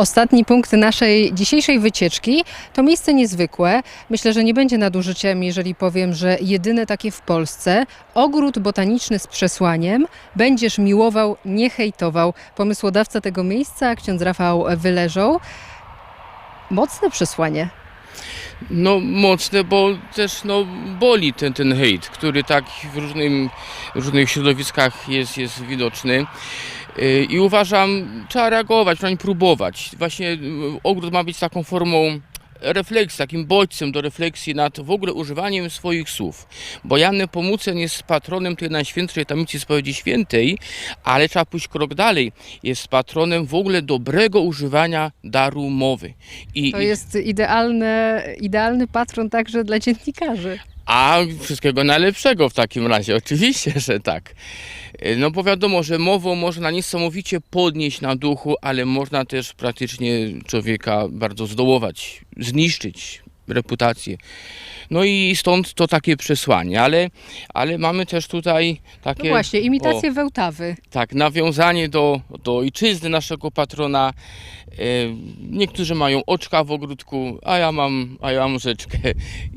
Ostatni punkt naszej dzisiejszej wycieczki to miejsce niezwykłe. Myślę, że nie będzie nadużyciem, jeżeli powiem, że jedyne takie w Polsce. Ogród botaniczny z przesłaniem. Będziesz miłował, nie hejtował. Pomysłodawca tego miejsca, ksiądz Rafał Wyleżą. Mocne przesłanie. No mocne, bo też no, boli ten, ten hejt, który tak w, różnym, w różnych środowiskach jest, jest widoczny. Yy, I uważam, trzeba reagować, przynajmniej próbować. Właśnie yy, ogród ma być taką formą refleksji, takim bodźcem do refleksji nad w ogóle używaniem swoich słów. Bo Jan Nepomucen jest patronem tej Najświętszej Tablicy Spowiedzi Świętej, ale trzeba pójść krok dalej. Jest patronem w ogóle dobrego używania daru mowy. I, To jest idealny, idealny patron także dla dziennikarzy. A wszystkiego najlepszego w takim razie, oczywiście, że tak. E, No bo wiadomo, że mową można niesamowicie podnieść na duchu, ale można też praktycznie człowieka bardzo zdołować, zniszczyć reputację. No i stąd to takie przesłanie, ale, ale mamy też tutaj No takie właśnie, imitację Wełtawy. tak, nawiązanie do, do ojczyzny naszego patrona. E, Niektórzy mają oczka w ogródku, a ja mam, a ja mam rzeczkę.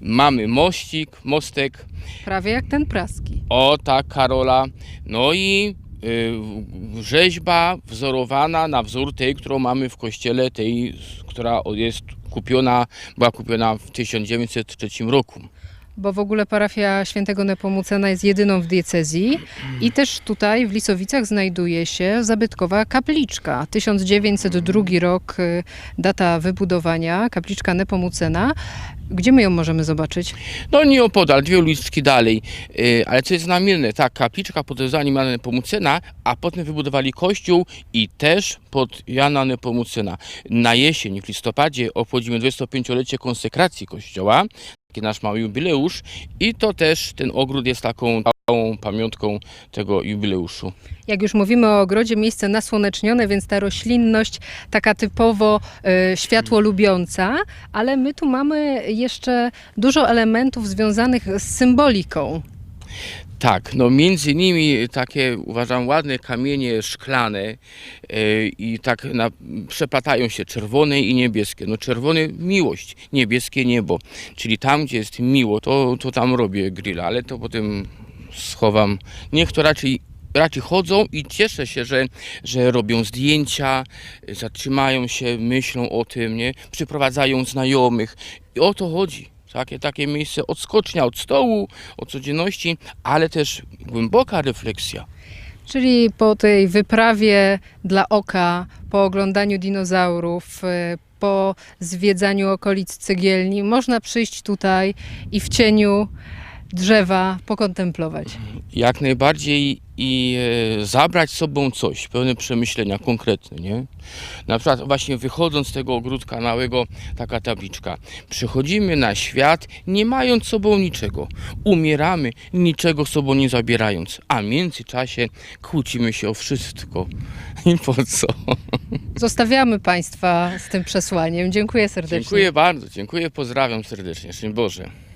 Mamy mościk, mostek, Prawie jak ten praski. o tak, Karola. No i rzeźba wzorowana na wzór tej, którą mamy w kościele, tej, która jest kupiona, była kupiona w 1903 roku. Bo w ogóle parafia świętego Nepomucena jest jedyną w diecezji i też tutaj w Lisowicach znajduje się zabytkowa kapliczka. 1902 rok, y, data wybudowania, kapliczka Nepomucena. Gdzie my ją możemy zobaczyć? No nie opodal, dwie uliczki dalej. Yy, ale co jest znamienne, tak, kapliczka pod wezwaniem Jana Nepomucena, a potem wybudowali kościół i też pod Jana Nepomucena. Na jesień, w listopadzie obchodzimy 25-lecie konsekracji kościoła, nasz mały jubileusz i to też ten ogród jest taką pamiątką tego jubileuszu. Jak już mówimy o ogrodzie, miejsce nasłonecznione, więc ta roślinność taka typowo y, światło lubiąca, ale my tu mamy jeszcze dużo elementów związanych z symboliką. Tak, no między innymi takie uważam ładne kamienie szklane e, i tak na, się czerwone i niebieskie. No czerwone miłość, niebieskie niebo, czyli tam gdzie jest miło, to, to tam robię grilla, ale to potem schowam. Niech to raczej raczej chodzą i cieszę się, że, że robią zdjęcia, zatrzymają się, myślą o tym, nie? przyprowadzają znajomych i o to chodzi. Takie, takie miejsce odskocznia od stołu, od codzienności, ale też głęboka refleksja. Czyli po tej wyprawie dla oka, po oglądaniu dinozaurów, y, po zwiedzaniu okolic cegielni, można przyjść tutaj i w cieniu drzewa pokontemplować. Jak najbardziej i e, zabrać sobą coś, pełne przemyślenia, konkretne, nie? Na przykład właśnie wychodząc z tego ogródka małego, taka tabliczka. Przychodzimy na świat, nie mając sobą niczego. Umieramy, niczego sobą nie zabierając. A w międzyczasie kłócimy się o wszystko. I po co? Zostawiamy Państwa z tym przesłaniem. Dziękuję serdecznie. Dziękuję bardzo, dziękuję, pozdrawiam serdecznie. Szczęść Boże.